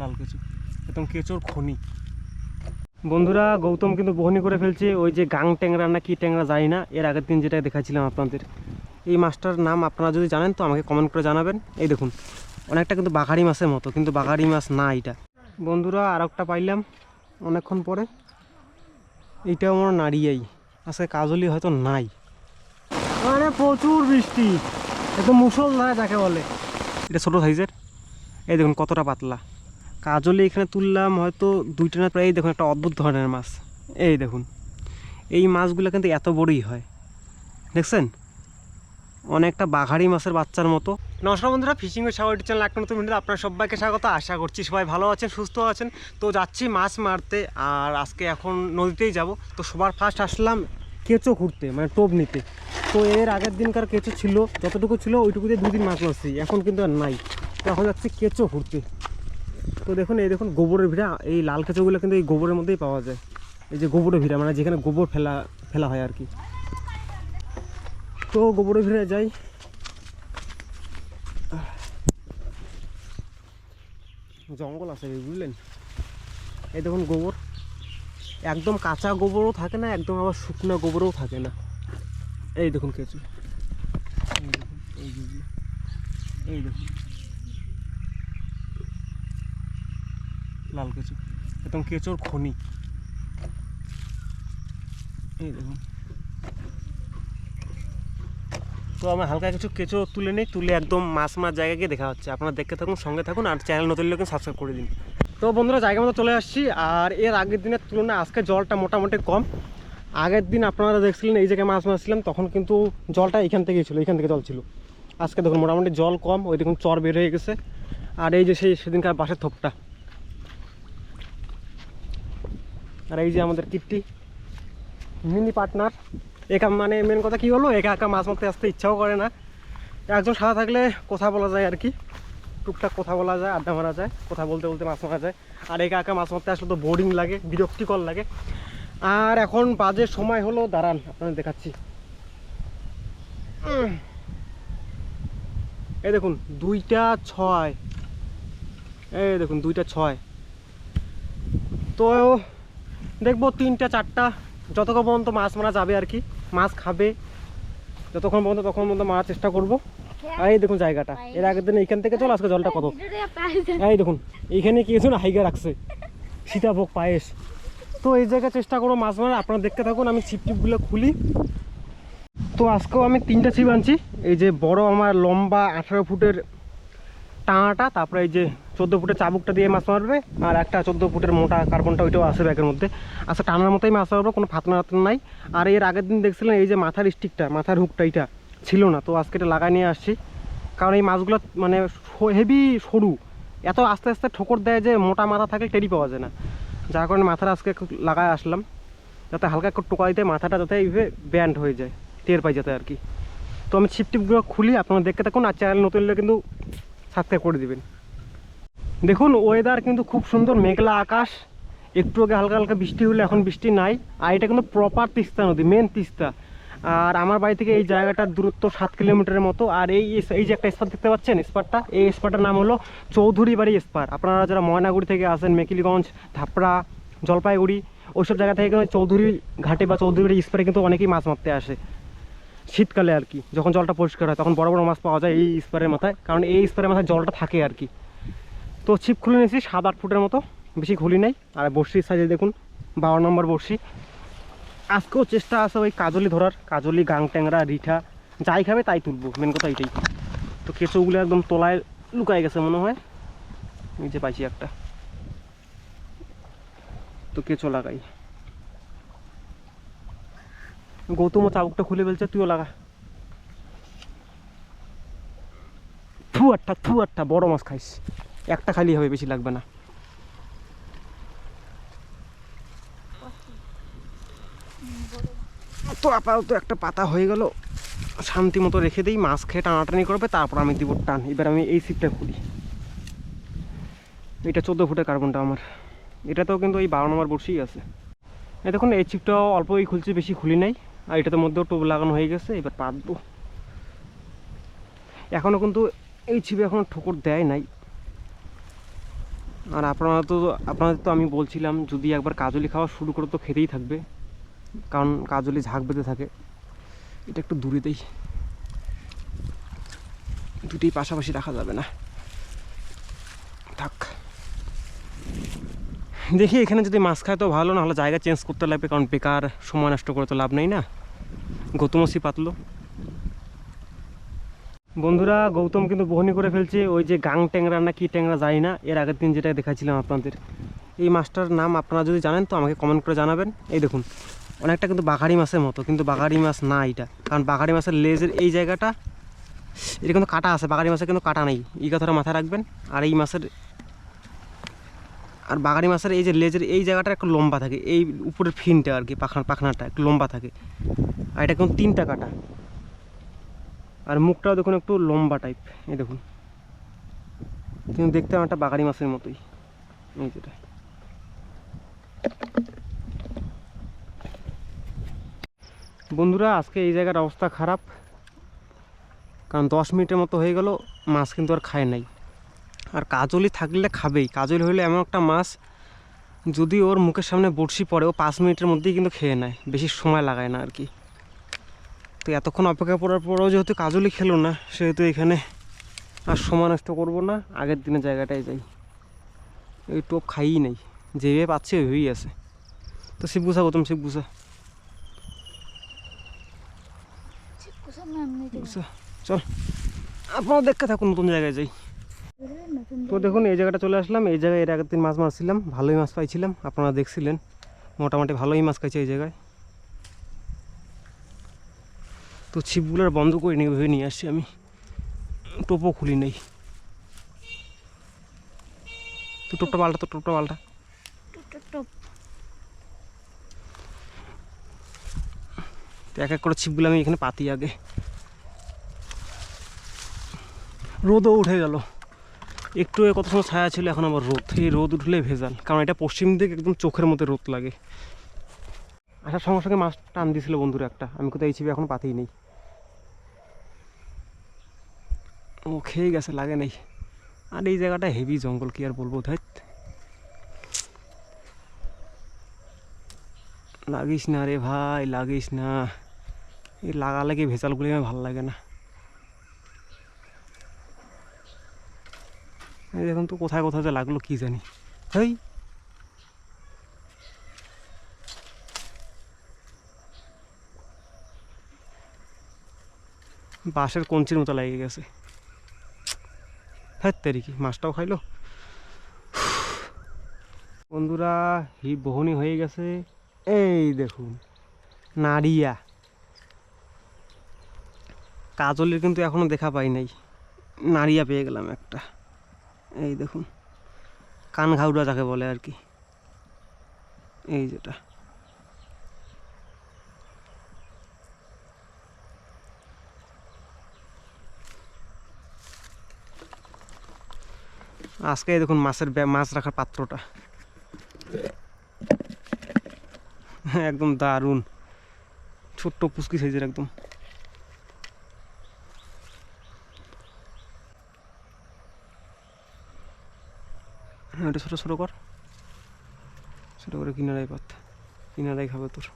লাল কেঁচো একদম কেঁচোর খনি। বন্ধুরা, গৌতম কিন্তু বহনি করে ফেলছে। ওই যে গাং ট্যাংরা না কি ট্যাংরা যায় না। এর আগের দিন যেটা দেখাচ্ছিলাম আপনাদের। এই মাছটার নাম আপনারা যদি জানেন, তো আমাকে কমেন্ট করে জানাবেন। এই দেখুন, অনেকটা কিন্তু বাঘারি মাছের মতো, কিন্তু বাঘারি মাছ না এটা বন্ধুরা, আর একটা পাইলাম অনেকক্ষণ পরে। এইটাও আমার নাড়িয়াই। আজকে কাজলি হয়তো নাই। মানে প্রচুর বৃষ্টি। একদম মুসলধারে যাকে বলে। এটা ছোটো সাইজের এই দেখুন, কতটা পাতলা। কাজলে এখানে তুললাম হয়তো দুইটা না প্রায় দেখুন একটা অদ্ভুত ধরনের মাছ। এই দেখুন, এই মাছগুলো কিন্তু এত বড়ই হয়। দেখছেন? অনেকটা বাঘারি মাছের বাচ্চার মতো। নমস্কার বন্ধুরা ফিশিং এর সাগর চ্যানেল একটা নতুন ভিডিও আপনার সবাইকে স্বাগত। আশা করছি সবাই ভালো আছেন, সুস্থ আছেন। তো যাচ্ছি মাছ মারতে, আর আজকে এখন নদীতেই যাব। তো সবার ফার্স্ট আসলাম কেঁচো ঘুরতে মানে টোপ নিতে। তো এর আগের দিনকার কেঁচো ছিল, যতটুকু ছিল ওইটুকু দিয়ে দুদিন মাছ মারছি, এখন কিন্তু আর নাই। তো এখন যাচ্ছি কেঁচো ঘুরতে তো দেখুন, এই দেখুন গোবরের ভিড়া, এই লাল কেঁচোগুলো কিন্তু এই গোবরের মধ্যেই পাওয়া যায়। এই যে গোবরের ভিড়া মানে যেখানে গোবর ফেলা ফেলা হয় আর কি। তো গোবরের ভিড়ে যাই। জঙ্গল আছে, বুঝলেন? এই দেখুন গোবর। একদম কাঁচা গোবরও থাকে না, একদম আবার শুকনো গোবরও থাকে না। এই দেখুন কেঁচু। এই দেখুন এই দেখুন। লাল কেঁচু একদম কেঁচোর খনি। এই দেখুন। তো আমি হালকা কিছু কেঁচো তুলে নিই, তুলে একদম মাছ মাছ জায়গায় গিয়ে দেখা হচ্ছে। আপনারা দেখতে থাকুন, সঙ্গে থাকুন আর চ্যানেল নতুন লোক সাবস্ক্রাইব করে দিন। তো বন্ধুরা, জায়গা মতো চলে আসছি আর এর আগের দিনের তুলনায় আজকে জলটা মোটামুটি কম। আগের দিন আপনারা দেখছিলেন, এই জায়গায় মাছ মারছিলাম, তখন কিন্তু জলটা এখান থেকেই ছিল, এখান থেকে জল ছিল। আজকে দেখুন, মোটামুটি জল কম, ওই দেখুন চর বের হয়ে গেছে। আর এই যে সেই, সেদিনকার বাসের থোপটা। আর এই যে আমাদের কিট্টি মিনি পার্টনার একা মানে মেন কথা কি হলো? একা একা মাছ মারতে আসতে ইচ্ছাও করে না। একজন সাদা থাকলে কথা বলা যায় আর কি। টুকটাক কথা বলা যায়, আড্ডা মারা যায়, কথা বলতে বলতে মাছ মারা যায়। আর একা একা মাছ মারতে আসলে তো বোরিং লাগে, বিরক্তিকর লাগে। আর এখন বাজে সময় হলো, দাঁড়ান, আপনাদের দেখাচ্ছি। এই দেখুন, দুইটা ছয়। এই দেখুন, দুইটা ছয়। তো দেখব তিনটা চারটা যতক্ষণ পর্যন্ত মাছ মারা যাবে আর কি। মাছ খাবে যতক্ষণ পর্যন্ত তখন পর্যন্ত মারার চেষ্টা করব। আর এই দেখুন জায়গাটা। এর আগের দিন এইখান থেকে চল আজকে জলটা কত? এই দেখুন এইখানে কি কিছু না হাইগা রাখছে। সীতাভোগ পায়েস। তো এই জায়গায় চেষ্টা করব মাছ মারা আপনারা দেখতে থাকুন আমি ছিপ টিপগুলো খুলি। তো আজকেও আমি তিনটা ছিপ আনছি। এই যে বড় আমার লম্বা আঠারো ফুটের টানাটা তারপরে এই যে চোদ্দ ফুটের চাবুকটা দিয়ে মাছ মারবে, আর একটা চোদ্দ ফুটের মোটা কার্বনটা ওইটাও আছে ব্যাগের মধ্যে। আচ্ছা টানার মতোই মাছ মারবো, কোনো ফাতনা ফাতনা নাই। আর এর আগের দিন দেখছিলেন এই যে মাথার স্টিকটা মাথার হুকটা এটা ছিল না, তো আজকে এটা লাগাই নিয়ে আসছি। কারণ এই মাছগুলো মানে হেভি সরু। এত আস্তে আস্তে ঠোকর দেয় যে মোটা মাথা থাকলে টেরি পাওয়া যায় না। যার কারণে মাথাটা আজকে লাগায় আসলাম, যাতে হালকা একটু টোকা দিতে মাথাটা যাতে এইভাবে ব্যান্ড হয়ে যায় টের পাই যাতে আর কি। তো আমি ছিপ টিপগুলো খুলি, আপনারা দেখতে থাকুন, আর চ্যানেল নতুন হলে কিন্তু সাবস্ক্রাইব করে দিবেন। দেখুন ওয়েদার কিন্তু খুব সুন্দর, মেঘলা আকাশ। একটু আগে হালকা হালকা বৃষ্টি হলে, এখন বৃষ্টি নাই। আর এটা কিন্তু প্রপার তিস্তা নদী মেন তিস্তা। আর আমার বাড়ি থেকে এই জায়গাটার দূরত্ব সাত কিলোমিটারের মতো। আর এই এই যে একটা স্পার দেখতে পাচ্ছেন স্পারটা এই স্পারটার নাম হলো চৌধুরী বাড়ি স্পার আপনারা যারা ময়নাগুড়ি থেকে আসেন, মেকিলিগঞ্জ, ধাপড়া, জলপাইগুড়ি, ওইসব জায়গা থেকে কিন্তু চৌধুরী ঘাটে বা চৌধুরী বাড়ি স্পারে কিন্তু অনেকেই মাছ মারতে আসে। শীতকালে আর কি, যখন জলটা পরিষ্কার হয়, তখন বড় বড় মাছ পাওয়া যায় এই স্পারের মাথায়। কারণ এই স্পারের মাথায় জলটা থাকে আর কি। তো ছিপ খুলে নিয়েছি, সাত আট ফুটের মতো, বেশি খুলি নাই। আর বড়শির সাইজে দেখুন, বারো নম্বর বড়শি। আজকেও চেষ্টা আছে ওই কাজলি ধরার, কাজলি, গাং ট্যাংরা, রিঠা, যাই খাবে তাই তুলবো মেন কথা এটাই। তো কেঁচোগুলো একদম তলায় লুকায় গেছে মনে হয়। যে পাইছি একটা। তো কেঁচো লাগাই। গৌতমও চাবুকটা খুলে ফেলছে, তুইও লাগা। থু আটটা থু আটটা, বড় মাছ খাইস। একটা খালি হবে, বেশি লাগবে না। তো আপাতত একটা পাতা হয়ে গেল। শান্তি মতো রেখে দিই, মাছ খেয়ে টানাটানি করবে, তারপর আমি দিব টান। এবার আমি এই সিপটা খুলি এটা চোদ্দ ফুটের কার্বনটা আমার। এটাতেও কিন্তু এই বারো নম্বর বর্ষেই আছে। এই দেখুন, এই চিপটাও অল্পই খুলছি, বেশি খুলি নাই। আর এটাতে মধ্যেও টোপ লাগানো হয়ে গেছে, এবার পাতবো। এখনও কিন্তু এই ছিপে এখনও ঠোকর দেয় নাই। আর আপনারা তো, আপনাদের তো আমি বলছিলাম, যদি একবার কাজলি খাওয়া শুরু করে তো খেতেই থাকবে। কারণ কাজলি ঝাঁক বেঁধে থাকে। এটা একটু দূরে দেই দুটি পাশাপাশি রাখা যাবে না। থাক। দেখি এখানে যদি মাছ খায় তো ভালো না হলে জায়গা চেঞ্জ করতে লাগবে, কারণ বেকার, সময় নষ্ট করে তো লাভ নেই না। গৌতমসি পাতলো। বন্ধুরা, গৌতম কিন্তু বহনি করে ফেলছে। ওই যে গাং ট্যাংরা না কি ট্যাংরা যায় না, এর আগের দিন যেটা দেখাচ্ছিলাম আপনাদের। এই মাছটার নাম আপনারা যদি জানেন, তো আমাকে কমেন্ট করে জানাবেন। এই দেখুন, অনেকটা কিন্তু বাঘারি মাছের মতো, কিন্তু বাঘারি মাছ না এটা। কারণ বাঘারি মাছের লেজের এই জায়গাটা, এটা কিন্তু কাটা আছে, বাঘারি মাছের কিন্তু কাটা নেই। এই কথাটা মাথায় রাখবেন। আর এই মাছের, আর বাগারি মাছের এই যে লেজের এই জায়গাটা একটু লম্বা থাকে, এই উপরের ফিনটা আর কি, পাখনা পাখনাটা একটু লম্বা থাকে। আর এটা কিন্তু তিনটা কাটা। আর মুখটাও দেখুন একটু লম্বা টাইপ এই দেখুন। কিন্তু দেখতে একটা বাগারি মাছের মতোই, এই যেটা। বন্ধুরা, আজকে এই জায়গার অবস্থা খারাপ, কারণ দশ মিনিটের মতো হয়ে গেল, মাছ কিন্তু আর খায় নাই। আর কাজলি থাকলে খাবেই, কাজলি হলে এমন একটা মাছ, যদি ওর মুখের সামনে বড়শি পড়ে, ও পাঁচ মিনিটের মধ্যেই কিন্তু খেয়ে নেয়, বেশি সময় লাগায় না আর কি। তো এতক্ষণ অপেক্ষা করার পরেও যেহেতু কাজলি খেলো না সেহেতু এখানে আর সময় নষ্ট করব না আগের দিনের জায়গাটায় যাই। এই টোপ খাইই নেই যেভাবে পাচ্ছে ওইভাবেই আছে। তো শিবগুসা গৌতম শিবগুসা চল। আপনারা দেখতে থাকুন নতুন জায়গায় যাই। তো দেখুন এই জায়গাটা চলে আসলাম। এই জায়গায় এর আগের দিন মাছ মারছিলাম ভালোই মাছ পাইছিলাম আপনারা দেখছিলেন। মোটামুটি ভালোই মাছ খাইছে এই জায়গায়। তো ছিপগুলোর বন্ধ করে নিয়ে ভেবে নিয়ে আসছি আমি। টোপও খুলি নেই। তো টোপটা পাল্টা, তো টোপটা পাল্টা। এক এক করে ছিপগুলো আমি এখানে পাতি আগে। রোদও উঠে গেল। একটু কত সময় ছায়া ছিল, এখন আবার রোদ। এই রোদ উঠলে ভেজাল, কারণ এটা পশ্চিম দিকে একদম চোখের মধ্যে রোদ লাগে। আসার সঙ্গে সঙ্গে মাছ টান দিয়েছিল বন্ধুরা একটা। আমি কোথায় এই ছিপে এখন পাতেই নেই। ও খেয়ে গেছে, লাগে নেই। আর এই জায়গাটা হেভি জঙ্গল কি আর বলব ধাইত লাগিস না রে ভাই লাগিস না। এই লাগালেগে ভেজালগুলি আমার ভালো লাগে না। দেখুন তো কোথায় কোথায় লাগল, কি জানি। হেই! বাঁশের কঞ্চির মতো লেগে গেছে। হ্যাঁ কি মাছটাও খাইলো। বন্ধুরা, হি বহনি হয়ে গেছে। এই দেখুন, নাড়িয়া। কাজলের কিন্তু এখনও দেখা পাই নাই। নাড়িয়া পেয়ে গেলাম একটা। এই দেখুন কান ঘাউড়া যাকে বলে আর কি। এই যেটা। আজকে দেখুন মাছের মাছ রাখার পাত্রটা। একদম দারুণ। ছোট্ট পুচকি সাইজের একদম। হ্যাঁ এটা ছোটো ছোটো কর। ছোটো করে কিনারাই পাত। কিনারাই খাবে তোর।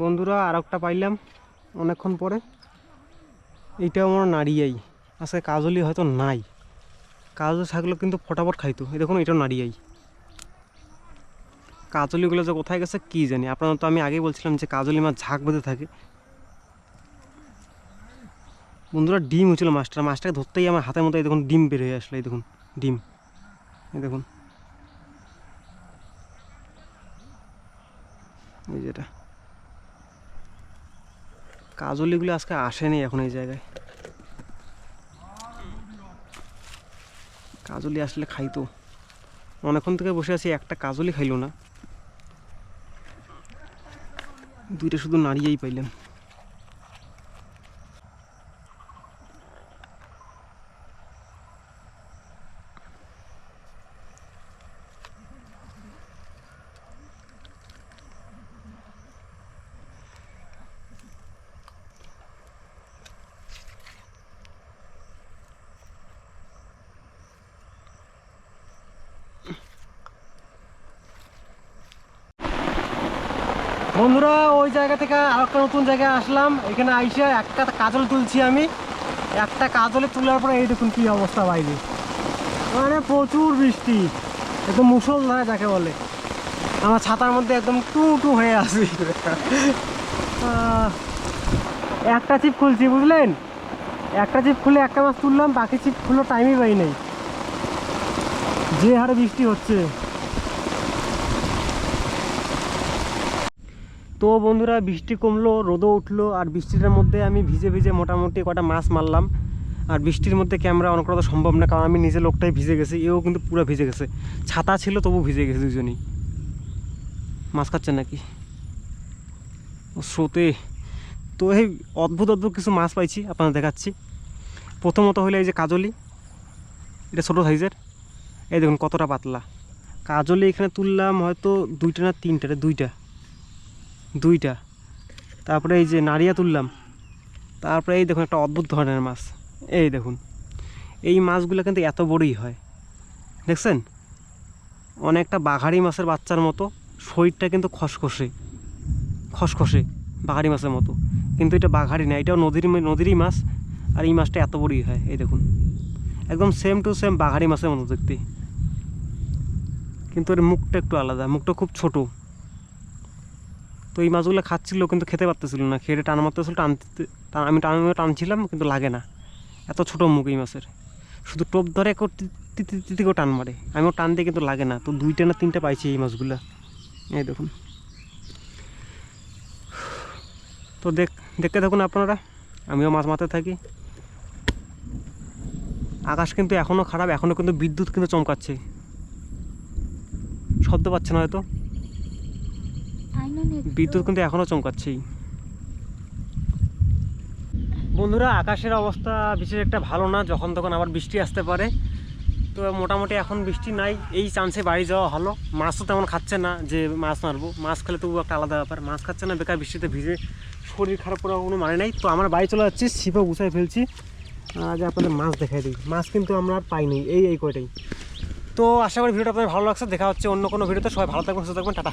বন্ধুরা আর একটা পাইলাম অনেকক্ষণ পরে। এইটা আমার নাড়িয়াই। আজকে কাজলি হয়তো নাই। কাজল থাকলে কিন্তু ফটাফট খাইতো এই দেখুন এটা নাড়িয়াই। কাজলিগুলো যে কোথায় গেছে কি জানি। আপনারা তো আমি আগেই বলছিলাম যে কাজলি মাছ ঝাঁক বেঁধে থাকে। বন্ধুরা, ডিম হয়েছিল মাছটা। মাছটাকে ধরতেই আমার হাতের মতো এই দেখুন, ডিম বের হয়ে আসলো, এই দেখুন, ডিম। এই দেখুন। এই যেটা কাজলিগুলো আজকে আসেনি এখন এই জায়গায়। কাজলি আসলে খাইতো অনেকক্ষণ থেকে বসে আছি, একটা কাজলি খাইলো না। দুইটা শুধু নাড়িয়েই পাইলাম বন্ধুরা, ওই জায়গা থেকে আর একটা নতুন জায়গায় আসলাম। এখানে আইসে একটা কাজল তুলছি আমি। একটা কাজলে তোলার পরে এই দেখুন কি অবস্থা বাইরে মানে প্রচুর বৃষ্টি। একদম মুসলধারে যাকে বলে। আমার ছাতার মধ্যে একদম টু টু হয়ে আসি একটা চিপ খুলছি, বুঝলেন? একটা চিপ খুলে একটা মাছ তুললাম, বাকি চিপ খুলো টাইমই পাই নাই। যে হারে বৃষ্টি হচ্ছে। তো বন্ধুরা বৃষ্টি কমলো, রোদও উঠল, আর বৃষ্টিটার মধ্যে আমি ভিজে ভিজে মোটামুটি কটা মাছ মারলাম। আর বৃষ্টির মধ্যে ক্যামেরা অন করা তো সম্ভব না, কারণ আমি নিজে লোকটাই ভিজে গেছি, এও কিন্তু পুরো ভিজে গেছে। ছাতা ছিল তবু ভিজে গেছে দুজনেই। মাছ খাচ্ছে নাকি? ও স্রোতে। তো এই অদ্ভুত অদ্ভুত কিছু মাছ পাইছি, আপনাদের দেখাচ্ছি। প্রথমত হলো এই যে কাজলি। এটা ছোটো সাইজের। এই দেখুন কতটা পাতলা। কাজলি এখানে তুললাম হয়তো দুইটা না তিনটা দুইটা। দুইটা। তারপরে এই যে নারিয়া তুললাম। তারপরে এই দেখুন একটা অদ্ভুত ধরনের মাছ। এই দেখুন। এই মাছগুলো কিন্তু এত বড়ই হয়। দেখছেন? অনেকটা বাঘারি মাছের বাচ্চার মতো। শরীরটা কিন্তু খসখসে। খসখসে বাঘারি মাছের মতো। কিন্তু এটা বাঘারি না, এটাও নদীর নদীরই মাছ। আর এই মাছটা এত বড়ই হয়, এই দেখুন। একদম সেম টু সেম বাঘারি মাছের মতো দেখতে। কিন্তু এর মুখটা একটু আলাদা, মুখটা খুব ছোট। তো এই মাছগুলো খাচ্ছিল কিন্তু খেতে পারতেছিল না। খেয়ে টান মারতেছিল টানতে টান- আমি টান টানছিলাম কিন্তু লাগে না। এত ছোট মুখ এই মাছের। শুধু টোপ ধরে একটু তি- তি- তি- তি- করে টান মারে। আমিও টান দিয়ে কিন্তু লাগে না। তো দুইটা না তিনটা পাইছি এই মাছগুলো। এই দেখুন। তো দেখ, দেখতে থাকুন আপনারা। আমিও মাছ মারতে থাকি। আকাশ কিন্তু এখনও খারাপ এখনও কিন্তু বিদ্যুৎ কিন্তু চমকাচ্ছে। শব্দ পাচ্ছে না হয়তো। বিদ্যুৎ কিন্তু এখনও চমকাচ্ছেই। বন্ধুরা, আকাশের অবস্থা বিশেষ একটা ভালো না, যখন তখন আবার বৃষ্টি আসতে পারে। তো মোটামুটি এখন বৃষ্টি নাই, এই চান্সে বাড়ি যাওয়া হলো মাছ তো তেমন খাচ্ছে না যে মাছ মারবো। মাছ খেলে তবু একটা আলাদা ব্যাপার। মাছ খাচ্ছে না, বেকার বৃষ্টিতে ভিজে শরীর খারাপ করার কোনো মানে নাই। তো আমরা বাড়ি চলে যাচ্ছি, ছিপে গুছাই ফেলছি। আজ আপনাদের মাছ দেখাই দিই। মাছ কিন্তু আমরা আর পাইনি, এই এই কয়টাই। তো আশা করি ভিডিওটা আপনাদের ভালো লাগছে। দেখা হচ্ছে অন্য কোনো ভিডিওতে। সবাই ভালো থাকবেন, সুস্থ থাকবেন। টাটা।